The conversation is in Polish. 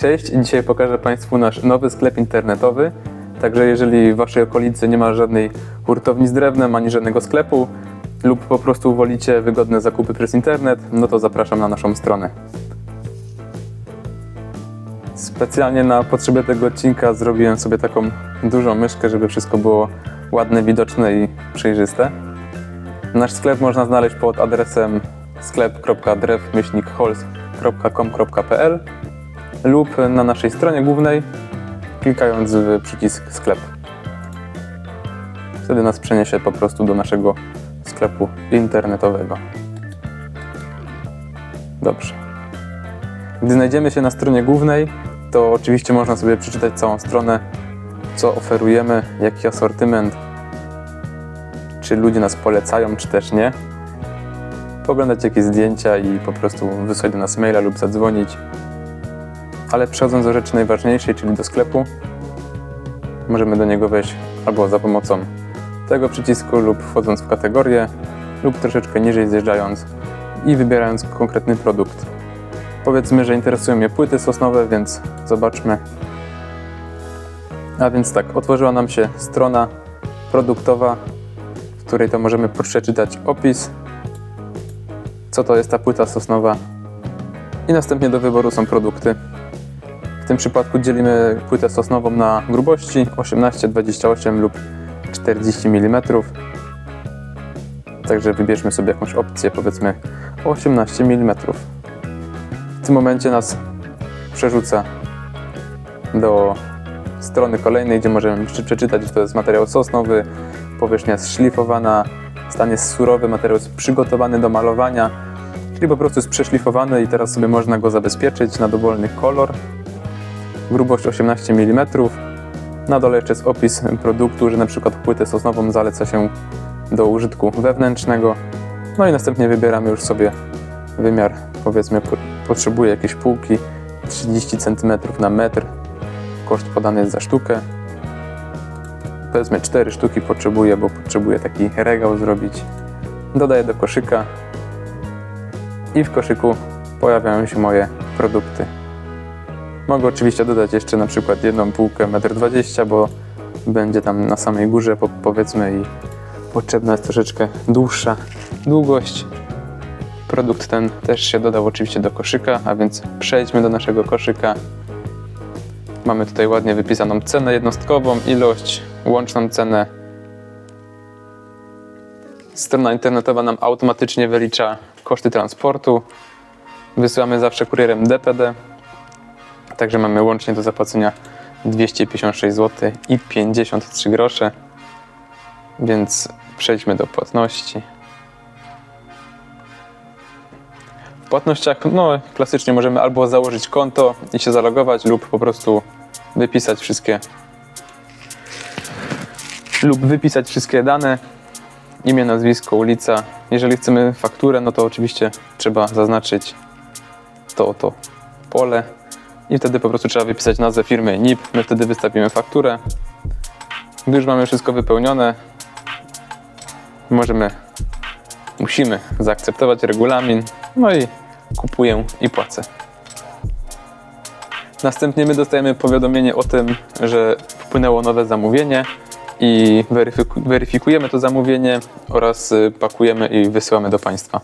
Cześć, dzisiaj pokażę Państwu nasz nowy sklep internetowy. Także jeżeli w Waszej okolicy nie ma żadnej hurtowni z drewnem ani żadnego sklepu lub po prostu wolicie wygodne zakupy przez internet, no to zapraszam na naszą stronę. Specjalnie na potrzeby tego odcinka zrobiłem sobie taką dużą myszkę, żeby wszystko było ładne, widoczne i przejrzyste. Nasz sklep można znaleźć pod adresem sklep.drew-hols.com.pl lub na naszej stronie głównej, klikając w przycisk sklep. Wtedy nas przeniesie po prostu do naszego sklepu internetowego. Dobrze. Gdy znajdziemy się na stronie głównej, to oczywiście można sobie przeczytać całą stronę, co oferujemy, jaki asortyment, czy ludzie nas polecają, czy też nie. Poglądać jakieś zdjęcia i po prostu wysłać do nas maila lub zadzwonić. Ale przechodząc do rzeczy najważniejszej, czyli do sklepu, możemy do niego wejść albo za pomocą tego przycisku lub wchodząc w kategorię lub troszeczkę niżej zjeżdżając i wybierając konkretny produkt. Powiedzmy, że interesują mnie płyty sosnowe, więc zobaczmy. A więc tak, otworzyła nam się strona produktowa, w której to możemy przeczytać opis, co to jest ta płyta sosnowa i następnie do wyboru są produkty. W tym przypadku dzielimy płytę sosnową na grubości 18, 28 lub 40 mm. Także wybierzmy sobie jakąś opcję, powiedzmy 18 mm. W tym momencie nas przerzuca do strony kolejnej, gdzie możemy prze- przeczytać, że to jest materiał sosnowy, powierzchnia jest szlifowana, stan jest surowy, materiał jest przygotowany do malowania, czyli po prostu jest przeszlifowany i teraz sobie można go zabezpieczyć na dowolny kolor. Grubość 18 mm. Na dole jeszcze jest opis produktu, że na przykład płytę sosnową zaleca się do użytku wewnętrznego. No i następnie wybieramy już sobie wymiar, powiedzmy, po, potrzebuję jakieś półki 30 cm na metr. Koszt podany jest za sztukę. Powiedzmy 4 sztuki potrzebuję, bo potrzebuję taki regał zrobić. Dodaję do koszyka i w koszyku pojawiają się moje produkty. Mogę oczywiście dodać jeszcze na przykład jedną półkę 1,20 m, bo będzie tam na samej górze po, powiedzmy i potrzebna jest troszeczkę dłuższa długość. Produkt ten też się dodał oczywiście do koszyka, a więc przejdźmy do naszego koszyka. Mamy tutaj ładnie wypisaną cenę jednostkową, ilość, łączną cenę. Strona internetowa nam automatycznie wylicza koszty transportu. Wysyłamy zawsze kurierem DPD. Także mamy łącznie do zapłacenia 256 zł i 53 grosze. Więc przejdźmy do płatności. W płatnościach, no klasycznie możemy albo założyć konto i się zalogować, lub po prostu wypisać wszystkie lub wypisać wszystkie dane, imię, nazwisko, ulica. Jeżeli chcemy fakturę, no to oczywiście trzeba zaznaczyć to oto pole i wtedy po prostu trzeba wypisać nazwę firmy NIP. My wtedy wystawimy fakturę. Gdy już mamy wszystko wypełnione, możemy, musimy zaakceptować regulamin, no i kupuję i płacę. Następnie my dostajemy powiadomienie o tym, że wpłynęło nowe zamówienie i weryfiku- weryfikujemy to zamówienie oraz y, pakujemy i wysyłamy do Państwa.